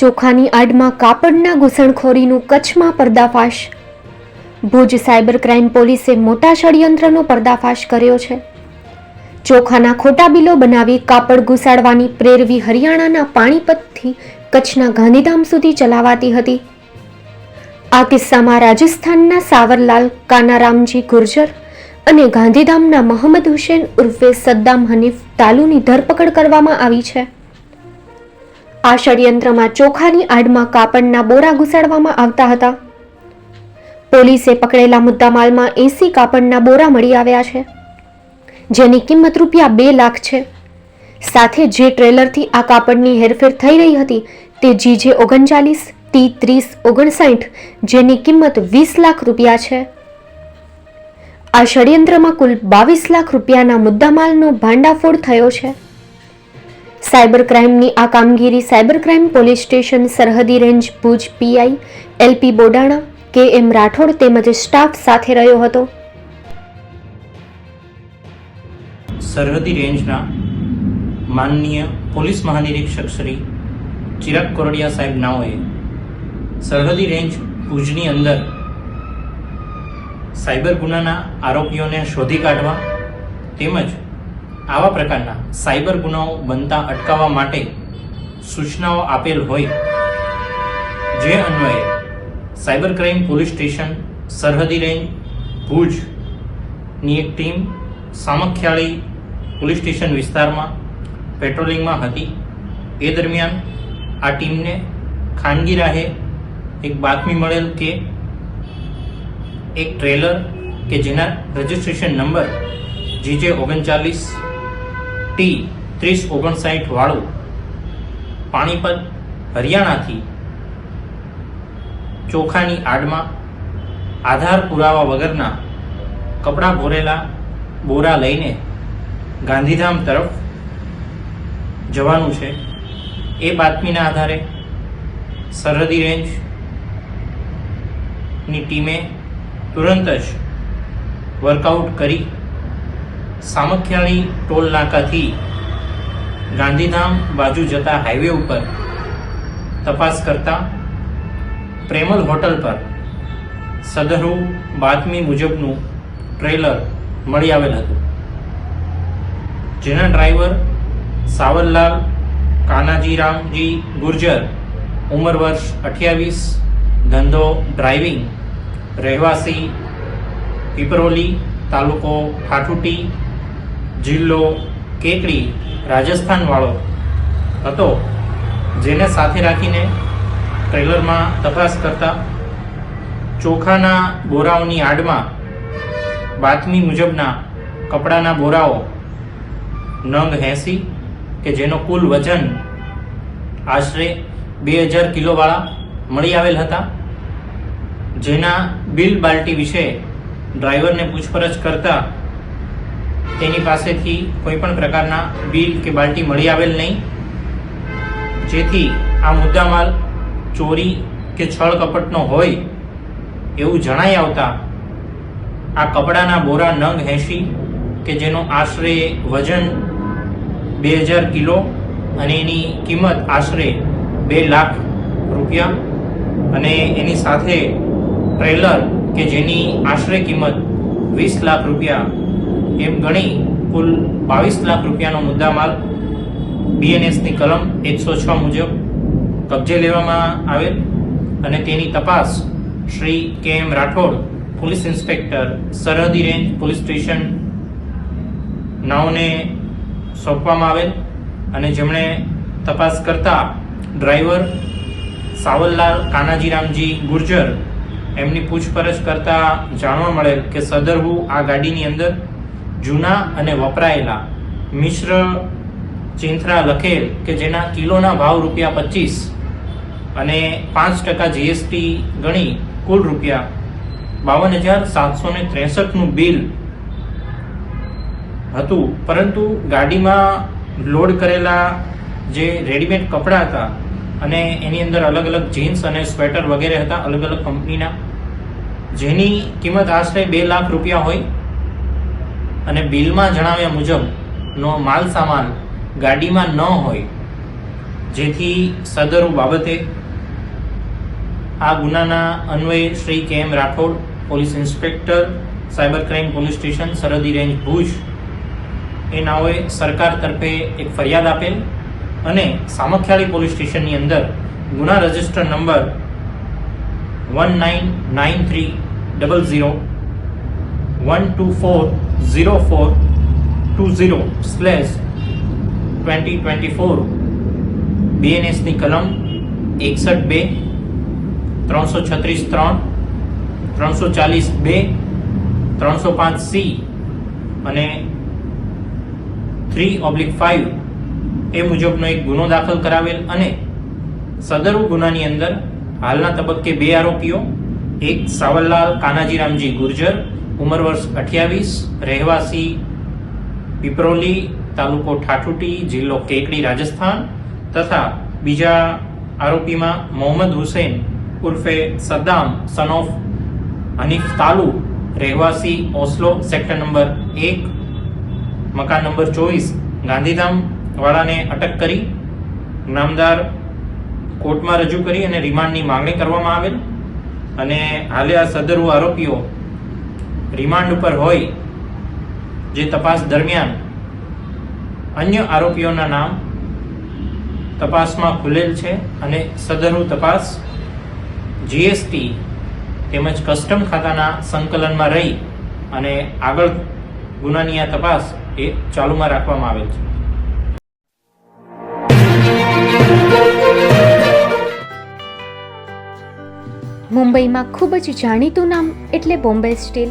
ચોખાની આડમાં કાપડના ઘૂસણખોરીનું કચ્છમાં પર્દાફાશ. ભુજ સાયબર ક્રાઇમ પોલીસે મોટા ષડયંત્રનો પર્દાફાશ કર્યો છે. ચોખાના ખોટા બિલો બનાવી કાપડ ઘૂસાડવાની પ્રેરવી હરિયાણાના પાણીપતથી કચ્છના ગાંધીધામ સુધી ચલાવાતી હતી. આ કિસ્સામાં રાજસ્થાનના સાવરલાલ, કાનારામજી ગુર્જર અને ગાંધીધામના મોહમ્મદ હુસેન ઉર્ફે સદ્દામ હનીફ તાલુની ધરપકડ કરવામાં આવી છે. આ ષડયંત્રમાં ચોખાની આડમાં કાપડના બોરા ઘુસાડવામાં આવતા હતા. પોલીસે પકડેલા મુદ્દામાલમાં એસી કાપડના બોરા મળી આવ્યા છે, જેની કિંમત રૂપિયા બે લાખ છે. સાથે જે ટ્રેલરથી આ કાપડની હેરફેર થઈ રહી હતી તે જીજે ઓગણચાલીસ, ટી ત્રીસ, ઓગણસાઠ, જેની કિંમત વીસ લાખ રૂપિયા છે. આ ષડયંત્રમાં કુલ બાવીસ લાખ રૂપિયાના મુદ્દામાલનો ભાંડાફોડ થયો છે. સાયબર ક્રાઇમની આ કામગીરી સાયબર ક્રાઇમ પોલીસ સ્ટેશન સરહદી range Bhuj PI, LP Bodana K M Rathod તેમજ સ્ટાફ સાથે રહ્યો હતો. સરહદી રેન્જના માનનીય પોલીસ મહાનિરીક્ષક શ્રી ચિરાગ કોરડિયા સાહેબ નાઓએ સરહદી રેન્જ ભુજની અંદર સાયબર ગુનાના આરોપીઓને શોધી કાઢવા તેમજ આવા પ્રકારના સાયબર ગુનાઓ બનતા અટકાવવા માટે સૂચનાઓ આપેલ હોય. જે અન્વયે સાયબર ક્રાઇમ પોલીસ સ્ટેશન, સરહદી રેન્જ ભુજની એક ટીમ સામખિયાળી પોલીસ સ્ટેશન વિસ્તારમાં પેટ્રોલિંગમાં હતી. એ દરમિયાન આ ટીમને ખાનગી રાહે એક બાતમી મળેલ કે એક ટ્રેલર કે જેના રજિસ્ટ્રેશન નંબર જીજે ઓગણચાલીસ ટી ત્રીસ ઓગણસાઠ વાળું પાણીપત હરિયાણાથી ચોખાની આડમાં આધાર પુરાવા વગરના કપડાં ભરેલા બોરા લઈને ગાંધીધામ તરફ જવાનું છે. એ બાતમીના આધારે સરહદી રેન્જની ટીમે તુરંત જ વર્કઆઉટ કરી સામખિયાળી ટોલ નાકાથી ગાંધીધામ બાજુ જતા હાઈવે ઉપર તપાસ કરતા પ્રેમલ હોટલ પર સદરુ બાતમી મુજબનું ટ્રેલર મળી આવેલ હતું. જેના ડ્રાઈવર સાવરલાલ કાનાજીરામજી ગુર્જર, ઉંમર વર્ષ અઠ્યાવીસ, ધંધો, ડ્રાઇવિંગ, રહેવાસી, પીપરોલી તાલુકો, ખાટુટી જિલ્લો કેકડી રાજસ્થાનવાળો હતો, જેને સાથે રાખીને ટ્રેલરમાં તપાસ કરતા ચોખાના બોરાઓની આડમાં બાતમી મુજબના કપડાના બોરાઓ નંગ એંસી, કે જેનો કુલ વજન આશરે બે હજાર કિલોવાળા મળી આવેલ હતા, જેના બિલ બાલ્ટી વિશે ડ્રાઈવરને પૂછપરછ કરતા તેની પાસેથી કોઈ પણ પ્રકારના બિલ કે બાલ્ટી મળી આવેલ નહીં. જેથી આ મુદ્દામાલ ચોરી કે છળ કપટનો હોય એવું જણાઈ આવતા આ કપડાના બોરા નંગ એંશી કે જેનો આશરે વજન બે હજાર કિલો અને એની કિંમત આશરે બે લાખ રૂપિયા અને એની સાથે ટ્રેલર કે જેની આશરે કિંમત વીસ લાખ રૂપિયા એમ ગણી કુલ બાવીસ લાખ રૂપિયાનો મુદ્દામાલ બીએનએસની કલમ એકસો છ મુજબ કબજે લેવામાં આવેલ અને તેની તપાસ Shri K M Rathod, police inspector, સરહદી રેન્જ પોલીસ સ્ટેશન નાઓને સોંપવામાં આવેલ અને જેમણે તપાસ કરતા ડ્રાઈવર સાવલલાલ કાનાજીરામજી ગુર્જર એમની પૂછપરછ કરતા જાણવા મળેલ કે સદરહુ આ ગાડીની અંદર જૂના અને વપરાયેલા મિશ્ર ચિંથરા લખેલ કે જેના કિલોના ભાવ રૂપિયા પચીસ અને પાંચ ટકા જીએસટી ગણી કુલ રૂપિયા બાવન હજાર સાતસો ને ત્રેસઠનું બિલ હતું. પરંતુ ગાડીમાં લોડ કરેલા જે રેડીમેડ કપડાં હતા અને એની અંદર અલગ અલગ જીન્સ અને સ્વેટર વગેરે હતા અલગ અલગ કંપનીના, જેની કિંમત આશરે બે લાખ રૂપિયા હોય અને બિલમાં જણાવ્યા મુજબનો માલ સામાન ગાડીમાં ન હોય. જેથી સદરુ બાબતે આ ગુનાના અન્વયે Shri K M Rathod, police inspector, cyber crime police station, સરહદી રેન્જ ભુજ, એ નાઓએ સરકાર તરફે એક ફરિયાદ આપેલ અને સામખિયાળી પોલીસ સ્ટેશનની અંદર ગુના register number one nine nine three double zero one two four zero four two zero slash twenty twenty four બીએનએસની કલમ એકસઠ બે, ત્રણસો છત્રીસ ત્રણ, ત્રણસો ચાલીસ બે, ત્રણસો પાંચ સી અને થ્રી ઓબ્લિક ફાઇવ એ મુજબનો એક ગુનો દાખલ કરાવેલ અને સદરુ ગુનાની અંદર હાલના તબક્કે બે આરોપીઓ, એક સાવરલાલ કાનાજીરામજી ગુર્જર ઉંમર વર્ષ અઠ્યાવીસ, રહેવાસી પીપરોલી તાલુકો ઠાઠુટી જિલ્લો કેકડી, રાજસ્થાન તથા બીજા આરોપીમાં મોહમ્મદ હુસૈન ઉર્ફે સદ્દામ સન ઓફ હનીફ તાલુ રહેવાસી ઓસ્લો સેક્ટર નંબર એક, મકાન નંબર ચોવીસ, ગાંધીધામ વાળાને અટક કરી, નામદાર કોર્ટમાં રજૂ કરી અને રિમાન્ડની માંગણી કરવામાં આવેલ. અને હાલે આ સદરુ આરોપીઓ રિમાન્ડ ઉપર હોય જે તપાસ દરમિયાન અન્ય આરોપીઓના નામ તપાસમાં ખુલેલ છે અને સદરુ તપાસ જીએસટી તેમજ કસ્ટમ ખાતાના સંકલનમાં રહી અને આગળ ગુનાની આ તપાસ એ ચાલુમાં રાખવામાં આવેલ છે. મુંબઈમાં ખૂબ જ જાણીતું નામ એટલે Bombay steel.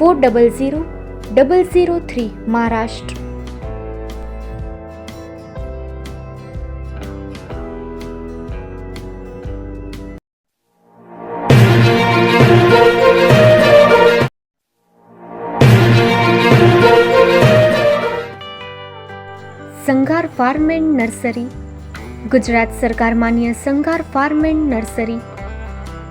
Four double zero double zero three Maharashtra. Sanghar farm and nursery. Gujarat સરકાર માન્ય સંઘાર ફાર્મ એન્ડ નર્સરી.